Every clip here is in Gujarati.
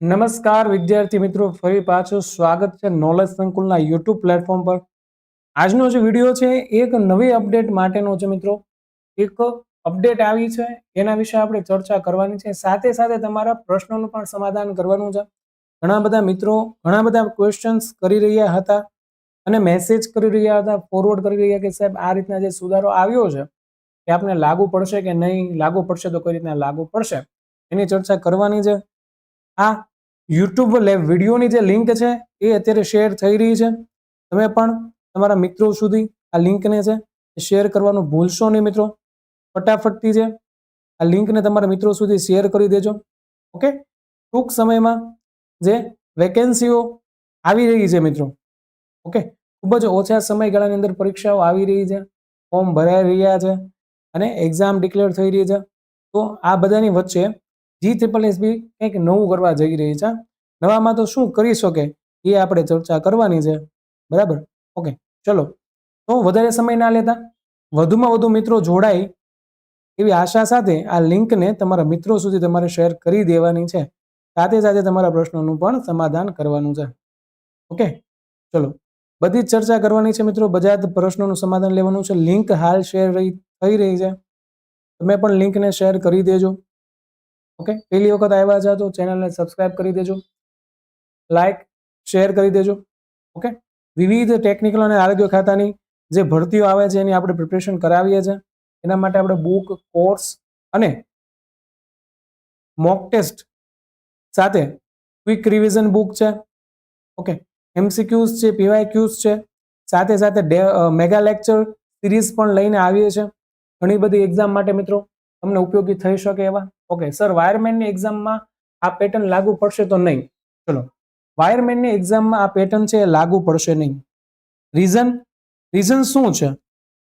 નમસ્કાર વિદ્યાર્થી મિત્રો, ફરી પાછું સ્વાગત છે નોલેજ સંકુલના યુટ્યુબ પ્લેટફોર્મ પર. આજનો જે વીડિયો છે, એક નવી અપડેટ માટેનો છે મિત્રો. એક અપડેટ આવી છે, એના વિશે આપણે ચર્ચા કરવાની છે. સાથે સાથે તમારા પ્રશ્નોનું પણ સમાધાન કરવાનું છે. ઘણા બધા મિત્રો ઘણા બધા ક્વેશ્ચન્સ કરી રહ્યા હતા અને મેસેજ કરી રહ્યા હતા ફોરવર્ડ કરી રહ્યા કે સાહેબ, આ રીતના જે સુધારો આવ્યો છે, એ આપને લાગુ પડશે કે નહીં? લાગુ પડશે તો કઈ રીતના લાગુ પડશે? એની ચર્ચા કરવાની છે. આ યુટ્યુબ વિડીયોની જે લિંક છે, એ અત્યારે શેર થઈ રહી છે. તમે પણ તમારા મિત્રો સુધી આ લિંકને છે, શેર કરવાનું ભૂલશો નહીં મિત્રો. ફટાફટથી છે આ લિંકને તમારા મિત્રો સુધી શેર કરી દેજો. ઓકે? ટૂંક સમયમાં જે વેકેન્સીઓ આવી રહી છે મિત્રો. ઓકે? ખૂબ જ ઓછા સમયગાળાની અંદર પરીક્ષાઓ આવી રહી છે, ફોર્મ ભરાઈ રહ્યા છે અને એક્ઝામ ડિક્લેર થઈ રહી છે. તો આ બધાની વચ્ચે જી ટ્રિપલ એસબી કંઈક નવું કરવા જઈ રહી છે. નવામાં તો શું કરી શકે? એ આપણે ચર્ચા કરવાની છે. બરાબર? ઓકે, ચલો. તો વધારે સમય ના લેતા વધુમાં વધુ મિત્રો જોડાય એવી આશા સાથે આ લિંકને તમારા મિત્રો સુધી તમારે શેર કરી દેવાની છે. સાથે સાથે તમારા પ્રશ્નોનું પણ સમાધાન કરવાનું છે. ઓકે, ચલો. બધી જ ચર્ચા કરવાની છે મિત્રો. બધા જ પ્રશ્નોનું સમાધાન લેવાનું છે. લિંક હાલ શેર થઈ રહી છે. તમે પણ લિંકને શેર કરી દેજો. ઓકે, પહેલી વખત આવ્યા છો તો ચેનલને સબસ્ક્રાઇબ કરી દેજો. લાઈક શેર કરી દેજો. ઓકે વિવિધ ટેકનિકલ અને આરોગ્ય ખાતાની જે ભરતીઓ આવે છે, એની આપણે પ્રિપરેશન કરાવીએ છીએ. એના માટે આપણે બુક કોર્સ અને મોક ટેસ્ટ સાથે ક્વિક રિવિઝન બુક છે. ઓકે એમસીક્યુઝ છે પીવાય ક્યુઝ છે. સાથે સાથે મેગા લેક્ચર સિરીઝ પણ લઈને આવીએ છીએ. ઘણી બધી એક્ઝામ માટે મિત્રો, તમને ઉપયોગી થઈ શકે એવા. ઓકે સર વાયરમેનની એક્ઝામમાં આ પેટર્ન લાગુ પડશે તો નહીં. ચલો. વાયરમેનની એક્ઝામમાં આ પેટર્ન છે એ લાગુ પડશે નહીં. રીઝન રીઝન શું છે?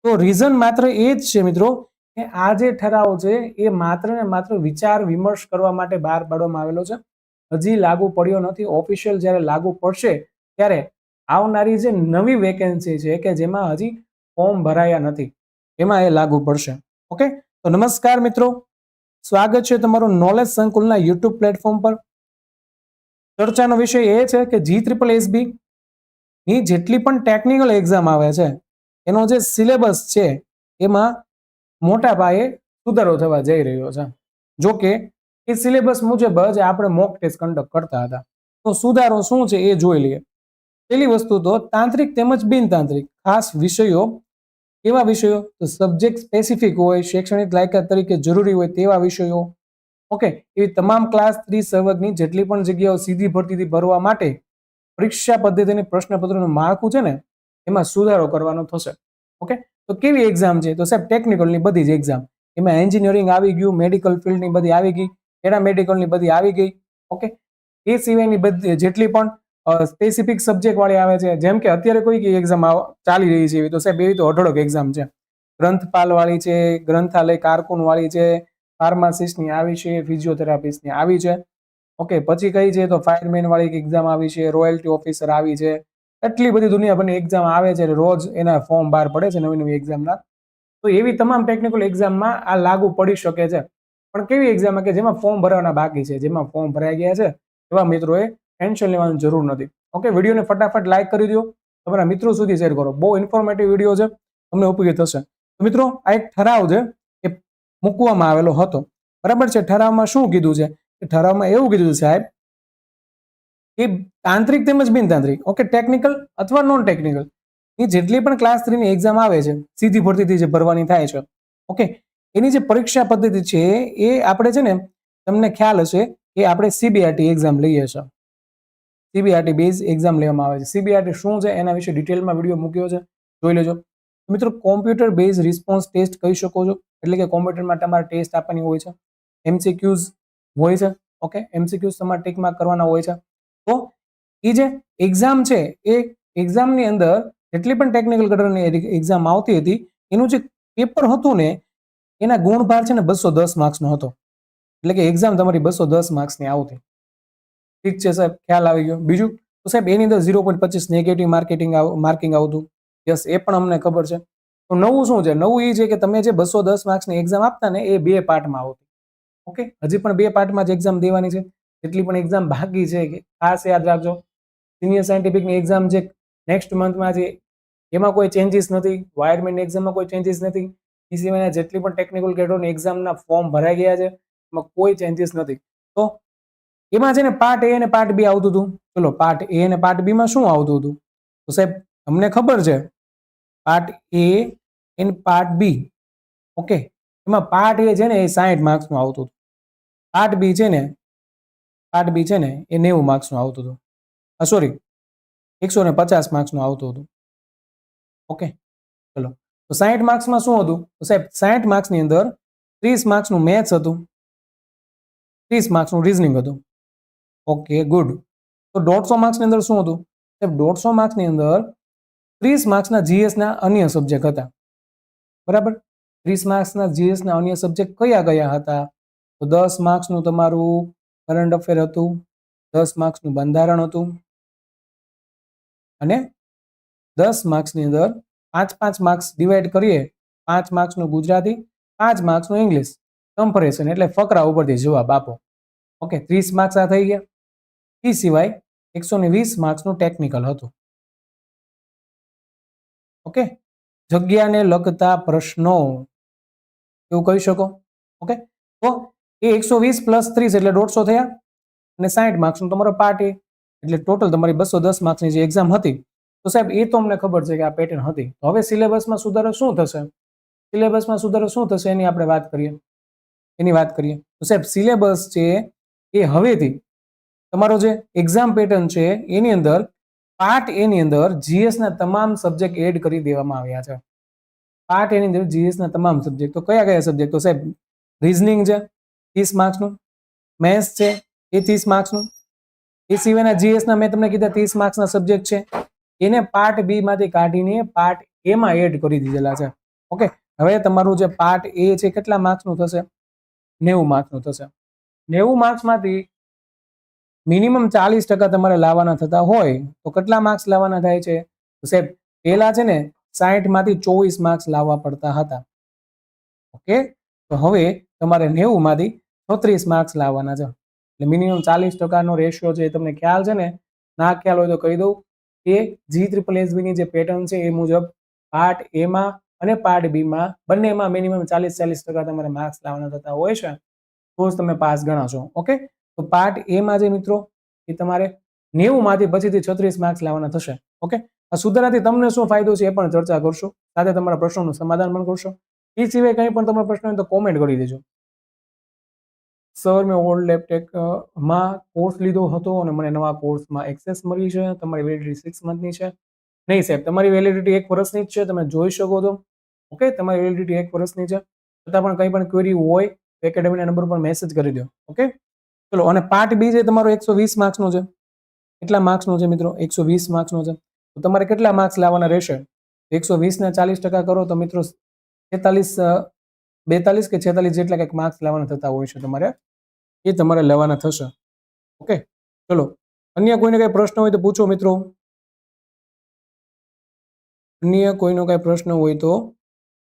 તો રીઝન માત્ર એ જ છે મિત્રો કે આ જે ઠરાવ છે એ માત્ર ને માત્ર વિચાર વિમર્શ કરવા માટે બહાર પાડવામાં આવેલો છે. હજી લાગુ પડ્યો નથી. ઓફિશિયલ જ્યારે લાગુ પડશે ત્યારે આવનારી જે નવી વેકેન્સી છે કે જેમાં હજી ફોર્મ ભરાયા નથી, એમાં એ લાગુ પડશે. ઓકે તો નમસ્કાર મિત્રો. સ્વાગત છે તમારું નોલેજ સંકુલના યુટ્યુબ પ્લેટફોર્મ પર. ચર્ચાનો વિષય એ છે કે જી ટ્રિપલ એસબી ની જેટલી પણ ટેકનિકલ એક્ઝામ આવે છે, એનો જે સિલેબસ છે, એમાં મોટા પાયે સુધારો થવા જઈ રહ્યો છે. જો કે, એ સિલેબસ મુજબ જ આપણે મોક ટેસ્ટ કન્ડક્ટ કરતા હતા. તો સુધારો શું છે એ જોઈ લઈએ. પહેલી વસ્તુ તો તાંત્રિક તેમજ બિનતાંત્રિક ખાસ વિષયો. કેવા વિષયો? તો સબ્જેક્ટ સ્પેસિફિક હોય, શૈક્ષણિક લાયકાત તરીકે જરૂરી હોય તેવા વિષયો. ઓકે, એવી તમામ ક્લાસ થ્રી સર્વકની જેટલી પણ જગ્યાઓ સીધી ભરતીથી ભરવા માટે પરીક્ષા પદ્ધતિની પ્રશ્નપત્રનું માળખું છે ને, એમાં સુધારો કરવાનો થશે. ઓકે, તો કેવી એક્ઝામ છે? તો સાહેબ ટેકનિકલની બધી જ એક્ઝામ એમાં એન્જિનિયરિંગ આવી ગયું મેડિકલ ફિલ્ડની બધી આવી ગઈ પેરામેડિકલની બધી આવી ગઈ. ઓકે, એ સિવાયની બધી જેટલી પણ સ્પેસિફિક સબ્જેક્ટવાળી આવે છે, જેમ કે અત્યારે કોઈ એક્ઝામ ચાલી રહી છે એવી, તો સાહેબ, એવી તો અઢળક એક્ઝામ છે. ગ્રંથપાલ વાળી છે, ગ્રંથાલય કારકુન વાળી છે ફાર્માસિસ્ટની આવી છે, ફિઝિયોથેરાપિસ્ટની આવી છે. ઓકે, પછી કઈ છે તો ફાયરમેન વાળી એક એક્ઝામ આવી છે, રોયલ્ટી ઓફિસર આવી છે. એટલી બધી દુનિયાભરની એક્ઝામ આવે છે રોજ એના ફોર્મ બહાર પડે છે નવી નવી એક્ઝામના તો એવી તમામ ટેકનિકલ એક્ઝામમાં આ લાગુ પડી શકે છે. પણ કેવી એક્ઝામ કે જેમાં ફોર્મ ભરવાના બાકી છે, જેમાં ફોર્મ ભરાઈ ગયા છે, એવા મિત્રોએ ટેન્શન લેવાની જરૂર નથી. ઓકે, વિડીયોને ફટાફટ લાઇક કરી દો, તમારા મિત્રો સુધી શેર કરો. બહુ ઇન્ફોર્મેટિવ વીડિયો છે, તમને ઉપયોગી થશે. મિત્રો, આ એક ઠરાવ છે મૂકવામાં આવેલો હતો. બરાબર છે? ઠરાવમાં શું કીધું છે? ઠરાવમાં એવું કીધું છે, સાહેબ, કે તાંત્રિક તેમજ બિનતાંત્રિક ઓકે ટેકનિકલ અથવા નોન ટેકનિકલ એ જેટલી પણ ક્લાસ થ્રીની એક્ઝામ આવે છે, સીધી ભરતીથી જે ભરવાની થાય છે ઓકે એની જે પરીક્ષા પદ્ધતિ છે, એ આપણે છે ને, તમને ખ્યાલ હશે કે આપણે સીબીઆરટી એક્ઝામ લઈએ છીએ. સીબીઆરટી બેઝ એક્ઝામ લેવામાં આવે છે. સીબીઆરટી શું છે? એના વિશે ડિટેલમાં વીડિયો મૂક્યો છે. જોઈ લેજો. મિત્રો કોમ્પ્યુટર બેઝ રિસ્પોન્સ ટેસ્ટ કહી શકો છો? એટલે કે કોમ્પ્યુટરમાં તમારે ટેસ્ટ આપવાની હોય છે. એમસીક્યુઝ હોય છે ઓકે એમસીક્યુઝ તમારે ટીકમાં કરવાના હોય છે. તો એ જે એક્ઝામ છે, એ એક્ઝામની અંદર જેટલી પણ ટેકનિકલ કટરની એક્ઝામ આવતી હતી, એનું જે પેપર હતું ને, એના ગુણભાર છે ને બસો દસ માર્ક્સનો હતો. એટલે કે એક્ઝામ તમારી બસો દસ માર્ક્સની આવતી. ઠીક છે સાહેબ, ખ્યાલ આવી ગયો. બીજું, તો સાહેબ, એની અંદર ઝીરો પોઈન્ટ પચીસ નેગેટિવ માર્કેટિંગ માર્કિંગ આવતું. યસ, એ પણ અમને ખબર છે. તો નવું શું છે? નવું એ છે કે તમે જે બસો દસ માર્ક્સની એક્ઝામ આપતા ને એ બે પાર્ટમાં આવતી. ઓકે? હજી પણ બે પાર્ટમાં જ એક્ઝામ દેવાની છે. જેટલી પણ એક્ઝામ બાકી છે કે ખાસ યાદ રાખજો. સિનિયર સાયન્ટિફિકની એક્ઝામ જે નેક્સ્ટ મંથમાં છે એમાં કોઈ ચેન્જીસ નથી. વાયરમેન એક્ઝામમાં કોઈ ચેન્જીસ નથી. એ સિવાયના જેટલી પણ ટેકનિકલ કેડરોની એક્ઝામના ફોર્મ ભરાઈ ગયા છે. એમાં કોઈ ચેન્જીસ નથી. તો એમાં છે ને પાર્ટ એ અને પાર્ટ બી આવતું હતું. ચલો પાર્ટ એ અને પાર્ટ બીમાં શું આવતું હતું? તો સાહેબ, તમને ખબર છે? Part A and part B okay એમાં પાર્ટ એ છે ને એ સાહીઠ માર્ક્સનું આવતું હતું. પાર્ટ બી છે ને પાર્ટ બી છે ને એ નેવું માર્ક્સનું આવતું હતું. સોરી એકસો ને પચાસ માર્ક્સનું આવતું હતું. ઓકે ચલો. તો સાહીઠ માર્ક્સમાં શું હતું? તો સાહેબ સાહીઠ માર્ક્સની અંદર ત્રીસ માર્ક્સનું મેથ્સ હતું. ત્રીસ માર્ક્સનું રિઝનિંગ હતું. ઓકે ગુડ તો દોઢસો માર્ક્સની અંદર શું હતું? સાહેબ, દોઢસો માર્ક્સની અંદર ત્રીસ માર્ક્સના જીએસના અન્ય સબ્જેક્ટ હતા. બરાબર? ત્રીસ માર્ક્સના જીએસના અન્ય સબ્જેક્ટ કયા કયા હતા? તો દસ માર્ક્સનું તમારું કરંટ અફેર હતું, દસ માર્ક્સનું બંધારણ હતું, અને દસ માર્ક્સની અંદર પાંચ પાંચ માર્ક્સ ડિવાઈડ કરીએ, પાંચ માર્ક્સનું ગુજરાતી, પાંચ માર્ક્સનું ઇંગ્લિશ કમ્પેરિઝન એટલે ફકરા ઉપરથી જવાબ આપો. ઓકે, ત્રીસ માર્ક્સ આ થઈ ગયા. એ સિવાય એકસો ને વીસ માર્ક્સનું ટેકનિકલ હતું. ઓકે? જગ્યાને લગતા પ્રશ્નો. એવું કહી શકો? ઓકે તો એ એકસો વીસ પ્લસ ત્રીસ એટલે દોઢસો થયા. અને સાઠ માર્ક્સનું તમારો પાર્ટ એટલે ટોટલ તમારી બસો દસ માર્ક્સની જે એક્ઝામ હતી. તો સાહેબ, એ તો અમને ખબર છે કે આ પેટર્ન હતી. તો હવે સિલેબસમાં સુધારો શું થશે? સિલેબસમાં સુધારો શું થશે એની આપણે વાત કરીએ. એની વાત કરીએ. તો સાહેબ સિલેબસ છે એ હવેથી તમારો જે એક્ઝામ પેટર્ન છે, એની અંદર પાર્ટ એની અંદર જીએસના તમામ સબ્જેક્ટ એડ કરી દેવામાં આવ્યા છે. પાર્ટ એની અંદર જીએસના તમામ સબ્જેક્ટ તો કયા કયા સબ્જેક્ટ તો સાહેબ? રિઝનિંગ છે, ત્રીસ માર્ક્સનું મેથ્સ છે, એ ત્રીસ માર્ક્સનું એ સિવાયના જીએસના મેં તમને કીધા ત્રીસ માર્ક્સના સબ્જેક્ટ છે. એને પાર્ટ બી માંથી કાઢીને પાર્ટ એમાં એડ કરી દીધેલા છે. ઓકે હવે તમારું જે પાર્ટ એ છે, કેટલા માર્ક્સનું થશે? નેવું માર્ક્સનું થશે. નેવું માર્ક્સમાંથી મિનિમમ ચાલીસ ટકા તમારે લાવવાના થતા હોય, તો કેટલા માર્ક્સ લાવવાના થાય છે? સાહેબ, પહેલા છે ને સાહીઠમાંથી ચોવીસ માર્ક્સ લાવવા પડતા હતા. ઓકે? તો હવે તમારે નેવું માંથી છત્રીસ માર્ક્સ લાવવાના છે. એટલે મિનિમમ ચાલીસ ટકાનો રેશિયો છે એ તમને ખ્યાલ છે ને? ના ખ્યાલ હોય તો કહી દઉં કે જી ટ્રિપલ એસબીની જે પેટર્ન છે એ મુજબ પાર્ટ એમાં અને પાર્ટ બીમાં બંનેમાં મિનિમમ ચાલીસ ચાલીસ ટકા તમારે માર્ક્સ લાવવાના થતા હોય છે. તો જ તમે પાસ ગણાશો. ઓકે? તો પાર્ટ એમાં જે મિત્રો, એ તમારે નેવું માંથી પછીથી છત્રીસ માર્ક્સ લાવવાના થશે. ઓકે? આ સુધારાથી તમને શું ફાયદો છે એ પણ ચર્ચા કરશો. સાથે તમારા પ્રશ્નોનું સમાધાન પણ કરશો. એ સિવાય કંઈ પણ તમારો પ્રશ્ન હોય તો કોમેન્ટ કરી દેજો. સર મેં ઓલ્ડ લેપટેકમાં કોર્સ લીધો હતો અને મને નવા કોર્સમાં એક્સેસ મળી છે. તમારી વેલિડિટી સિક્સ મંથની છે. નહીં સાહેબ, તમારી વેલિડિટી એક વર્ષની જ છે. તમે જોઈ શકો છો. ઓકે? તમારી વેલિડિટી એક વર્ષની છે. છતાં પણ કંઈ પણ ક્વેરી હોય એકેડેમીના નંબર પર મેસેજ કરી દો. ઓકે? ચલો, અને પાર્ટ બી છે તમારો એકસો વીસ માર્ક્સનો છે. કેટલા માર્ક્સનો છે મિત્રો? એકસો વીસ માર્ક્સનો છે. તો તમારે કેટલા માર્ક્સ લાવવાના રહેશે? એકસો વીસના ચાલીસ ટકા કરો તો મિત્રો છેતાલીસ બેતાલીસ કે છેતાલીસ જેટલા કંઈક માર્ક્સ લાવવાના થતા હોય છે તમારે. એ તમારે લેવાના થશે. ઓકે? ચલો, અન્ય કોઈને કઈ પ્રશ્ન હોય તો પૂછો મિત્રો. અન્ય કોઈનો કઈ પ્રશ્ન હોય તો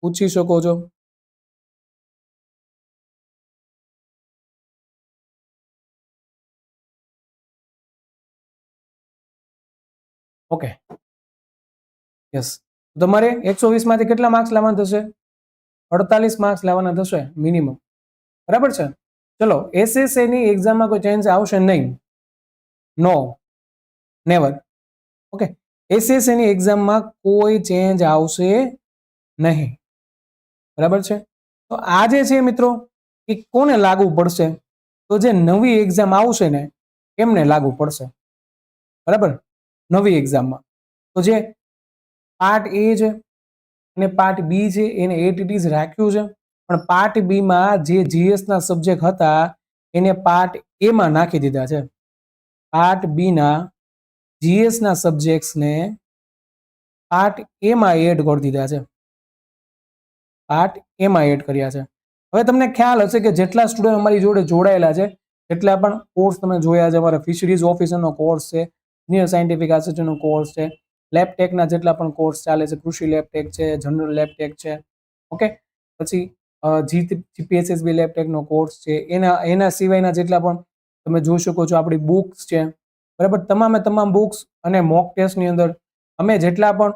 પૂછી શકો છો. ઓકે યસ તમારે એકસો વીસમાંથી કેટલા માર્ક્સ લાવવાના થશે? અડતાલીસ માર્ક્સ લાવવાના થશે મિનિમમ બરાબર છે? ચલો એસએસએ ની એક્ઝામમાં કોઈ ચેન્જ આવશે નહીં. નો નેવર ઓકે એસએસએ ની એક્ઝામમાં કોઈ ચેન્જ આવશે નહીં. બરાબર છે? તો આ જે છે મિત્રો, એ કોને લાગુ પડશે? તો જે નવી એક્ઝામ આવશે ને, એમને લાગુ પડશે. બરાબર? નવી એક્ઝામમાં તો જે પાર્ટ એ છે અને પાર્ટ બી છે, એને એટીટીઝ રાખ્યું છે. પણ પાર્ટ બીમાં જે જીએસના સબ્જેક્ટ હતા, એને પાર્ટ એમાં નાખી દીધા છે. પાર્ટ બીના જીએસના સબ્જેક્ટ્સને પાર્ટ એમાં એડ કરી દીધા છે. પાર્ટ એમાં એડ કર્યા છે. હવે તમને ખ્યાલ હશે કે જેટલા સ્ટુડન્ટ અમારી જોડે જોડાયેલા છે, એટલા પણ કોર્સ તમે જોયા છે. અમારા ફિશરીઝ ઓફિસરનો કોર્સ છે. સિનિયર સાયન્ટિફિક આસિસ્ટન્ટનો કોર્સ છે. લેબટેકના જેટલા પણ કોર્સ ચાલે છે, કૃષિ લેબટેક છે જનરલ લેબટેક છે. ઓકે પછી જી જીપીએસએસબી લેબટેકનો કોર્સ છે. એના એના સિવાયના જેટલા પણ તમે જોઈ શકો છો આપણી બુક્સ છે. બરાબર? તમામે તમામ બુક્સ અને મોક ટેસ્ટની અંદર અમે જેટલા પણ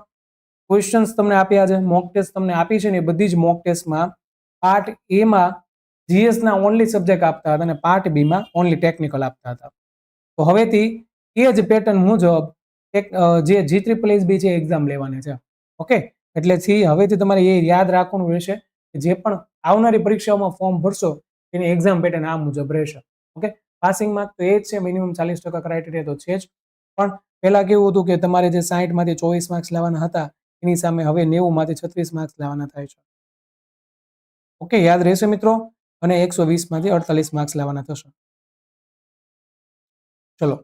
ક્વેશ્ચન્સ તમને આપ્યા છે મોક ટેસ્ટ તમને આપી છે ને એ બધી જ મોક ટેસ્ટમાં પાર્ટ એમાં જીએસના ઓનલી સબ્જેક્ટ આપતા હતા અને પાર્ટ બીમાં ઓનલી ટેકનિકલ આપતા હતા. તો હવેથી એ જ પેટર્ન મુજબ એક જે જી ટ્રિપલ એસ બી છે એક્ઝામ લેવાની છે. ઓકે એટલે થી હવેથી તમારે એ યાદ રાખવાનું રહેશે કે જે પણ આવનારી પરીક્ષાઓમાં ફોર્મ ભરશો, એની એક્ઝામ પેટર્ન આ મુજબ રહેશે. ઓકે પાસિંગ માર્ક તો એ જ છે મિનિમમ ચાલીસ ટકા ક્રાઇટેરિયા તો છે જ. પણ પહેલા કેવું હતું કે તમારે જે સાહીઠમાંથી ચોવીસ માર્ક્સ લેવાના હતા, એની સામે હવે નેવુંમાંથી છત્રીસ માર્ક્સ લેવાના થાય છે. ઓકે યાદ રહેશે મિત્રો? અને એકસો વીસમાંથી અડતાલીસ માર્ક્સ લેવાના થશે. ચલો.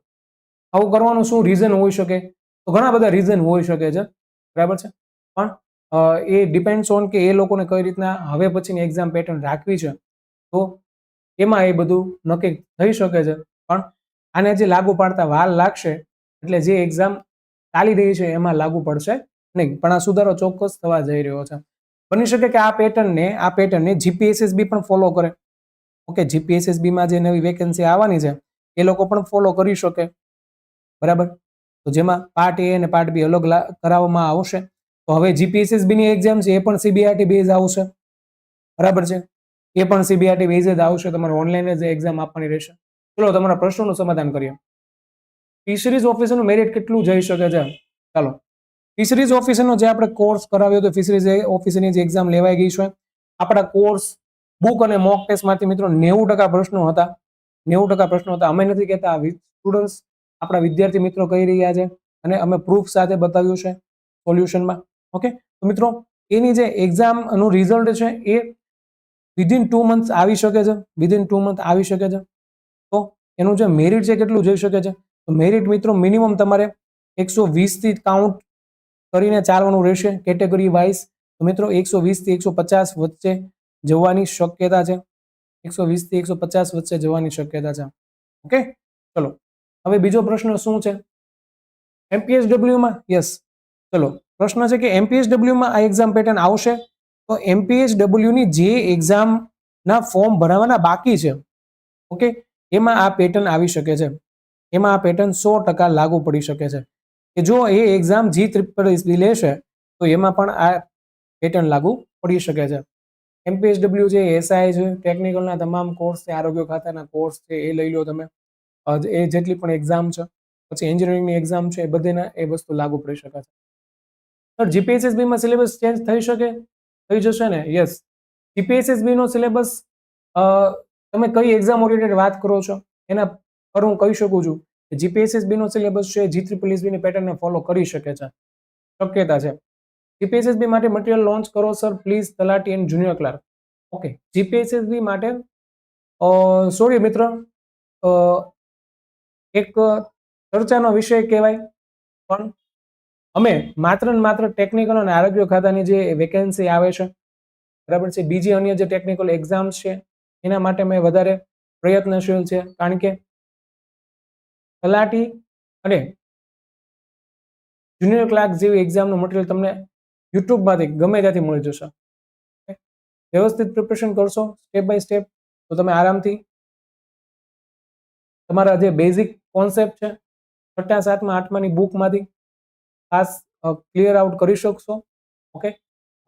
આવું કરવાનું શું રીઝન હોઈ શકે? તો ઘણા બધા રીઝન હોઈ શકે છે. બરાબર છે? પણ એ ડિપેન્ડ્સ ઓન કે એ લોકોને કઈ રીતના હવે પછીની એક્ઝામ પેટર્ન રાખવી છે. તો એમાં એ બધું નક્કી થઈ શકે છે. પણ આને જે લાગુ પાડતા વાર લાગશે, એટલે જે એક્ઝામ ચાલી રહી છે એમાં લાગુ પડશે નહીં. પણ આ સુધારો ચોક્કસ થવા જઈ રહ્યો છે. બની શકે કે આ પેટર્નને આ પેટર્નને જીપીએસએસબી પણ ફોલો કરે. ઓકે જીપીએસએસબીમાં જે નવી વેકેન્સી આવવાની છે, એ લોકો પણ ફોલો કરી શકે. બરાબર? તો જેમાં પાર્ટ એ અને પાર્ટ બી અલગ કરાવવામાં આવશે. તો હવે જીપીએસએસબી ની એક્ઝામ છે, એ પણ સીબીઆરટી બેઝ આવશે. બરાબર છે? એ પણ સીબીઆરટી બેઝ જ આવશે, તમારે ઓનલાઈન જ એક્ઝામ આપવાની રહેશે. ચલો, તમારા પ્રશ્નોનું સમાધાન કરીએ. ફિશરીઝ ઓફિસરનું મેરિટ કેટલું જઈ શકે છે? ચાલો. ફિશરીઝ ઓફિસરનો જે આપણે કોર્સ કરાવ્યો હતો ફિશરીઝ ઓફિસરની જે એક્ઝામ લેવાઈ ગઈ છે, આપણા કોર્સ બુક અને મોક ટેસ્ટમાંથી મિત્રો નેવું ટકા પ્રશ્નો હતા. નેવું ટકા પ્રશ્નો હતા. અમે નથી કહેતા સ્ટુડન્ટ્સ આપણા વિદ્યાર્થી મિત્રો કહી રહ્યા છે અને અમે પ્રૂફ સાથે બતાવ્યું છે સોલ્યુશનમાં ઓકે તો મિત્રો, એની જે એક્ઝામનું રિઝલ્ટ છે એ વિધિન ટુ મંથ આવી શકે છે. વિધિન ટુ મંથ આવી શકે છે. તો એનું જે મેરિટ છે કેટલું જઈ શકે છે? તો મેરિટ મિત્રો મિનિમમ તમારે એકસો વીસથી કાઉન્ટ કરીને ચાલવાનું રહેશે કેટેગરી વાઇઝ તો મિત્રો, એકસો વીસથી એકસો પચાસ વચ્ચે જવાની શક્યતા છે. એકસો વીસથી એકસો પચાસ વચ્ચે જવાની શક્યતા છે. ઓકે ચલો. હવે બીજો પ્રશ્ન શું છે? એમપીએસડબલ્યુમાં યસ ચલો, પ્રશ્ન છે કે એમપીએસડબલ્યુમાં આ એક્ઝામ પેટર્ન આવશે? તો એમપીએસડબલ્યુની જે એક્ઝામના ફોર્મ ભરાવાના બાકી છે ઓકે એમાં આ પેટર્ન આવી શકે છે. એમાં આ પેટર્ન સો ટકા લાગુ પડી શકે છે. કે જો એ એક્ઝામ જી ત્રિપલ લેશે, તો એમાં પણ આ પેટર્ન લાગુ પડી શકે છે. એમપીએસડબલ્યુ છે એસઆઈ છે ટેકનિકલના તમામ કોર્સ છે, આરોગ્ય ખાતાના કોર્સ છે, એ લઈ લો તમે. એ જેટલી પણ એક્ઝામ છે, પછી એન્જિનિયરિંગની એક્ઝામ છે, એ બધીના એ વસ્તુ લાગુ પડી શકે છે. સર જીપીએસએસબીમાં સિલેબસ ચેન્જ થઈ શકે? થઈ જશે ને? યસ જીપીએસએસબીનો સિલેબસ તમે કઈ એક્ઝામ ઓરિએન્ટેડ વાત કરો છો? એના પર હું કહી શકું છું કે જીપીએસએસબીનો સિલેબસ છે જી ત્રિપલ એસબી ની પેટર્નને ફોલો કરી શકે છે. શક્યતા છે. જીપીએસએસબી માટે મટીરિયલ લોન્ચ કરો સર પ્લીઝ તલાટી and junior clerk okay GPSSB માટે સોરી મિત્ર એક ચર્ચાનો વિષય કહેવાય. પણ અમે માત્ર ને માત્ર ટેકનિકલ અને આરોગ્ય ખાતાની જે વેકેન્સી આવે છે, બરાબર છે, બીજી અન્ય જે ટેકનિકલ એક્ઝામ્સ છે, એના માટે મેં વધારે પ્રયત્નશીલ છે. કારણ કે તલાટી અને જુનિયર ક્લાર્ક જેવી એક્ઝામનું મટીરિયલ તમને યુટ્યુબમાંથી ગમે ત્યાંથી મળી જશે. વ્યવસ્થિત પ્રિપરેશન કરશો સ્ટેપ બાય સ્ટેપ તો તમે આરામથી તમારા જે બેઝિક કોન્સેપ્ટ છે? છઠ્ઠા સાતમા, આઠમાની બુકમાંથી ખાસ ક્લિયર આઉટ કરી શકશો? ઓકે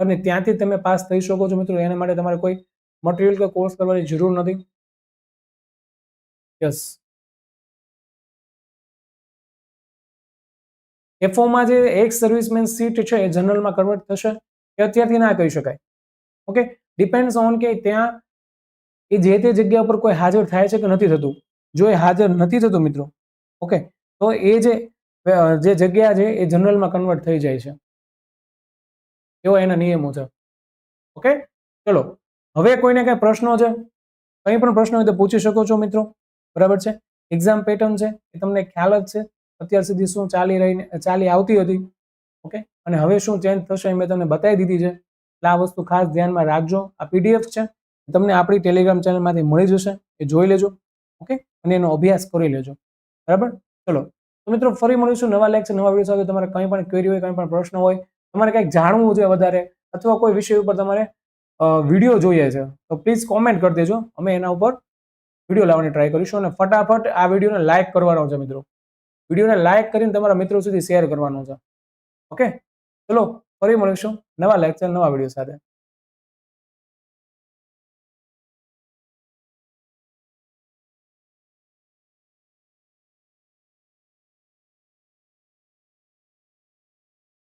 અને ત્યાંથી તમે પાસ થઈ શકો છો મિત્રો. એના માટે તમારે કોઈ મટીરિયલ કે કોર્સ કરવાની જરૂર નથી. યસ એફઓમાં જે એક્સ સર્વિસમેન સીટ છે, એ જનરલમાં કન્વર્ટ થશે. એ અત્યારથી ના કહી શકાય. ઓકે ડિપેન્ડ્સ ઓન કે ત્યાં એ જે તે જગ્યા પર કોઈ હાજર થાય છે કે નથી થતું. જો એ હાજર નથી થતું મિત્રો, ઓકે, તો એ જે જગ્યા છે એ જનરલમાં કન્વર્ટ થઈ જાય છે. એવા એના નિયમો છે. ઓકે, ચલો, હવે કોઈને કઈ પ્રશ્નો છે? કંઈ પણ પ્રશ્ન હોય તો પૂછી શકો છો મિત્રો, બરાબર છે? એક્ઝામ પેટર્ન છે, એ તમને ખ્યાલ જ છે. અત્યાર સુધી શું ચાલી રહી ચાલી આવતી હતી, ઓકે? અને હવે શું ચેન્જ થશે એ મેં તમને બતાવી દીધી છે. એટલે આ વસ્તુ ખાસ ધ્યાનમાં રાખજો. આ પીડીએફ છે, તમને આપણી ટેલિગ્રામ ચેનલમાંથી મળી જશે, એ જોઈ લેજો, ઓકે? અને એનો અભ્યાસ કરી લેજો. બરાબર? ચલો. તો મિત્રો, ફરી મળીશું નવા લેક્ચર નવા વીડિયો સાથે. તમારે કંઈ પણ ક્વેરી હોય, કંઈ પણ પ્રશ્ન હોય, તમારે કંઈક જાણવું છે વધારે, અથવા કોઈ વિષય ઉપર તમારે વીડિયો જોઈએ છે, તો પ્લીઝ કોમેન્ટ કરી દેજો. અમે એના ઉપર વીડિયો લાવવાની ટ્રાય કરીશું અને ફટાફટ આ વિડીયોને લાઇક કરવાનો છે મિત્રો. વિડીયોને લાઇક કરીને તમારા મિત્રો સુધી શેર કરવાનો છે. ઓકે ચલો, ફરી મળીશું નવા લેક્ચર નવા વીડિયો સાથે.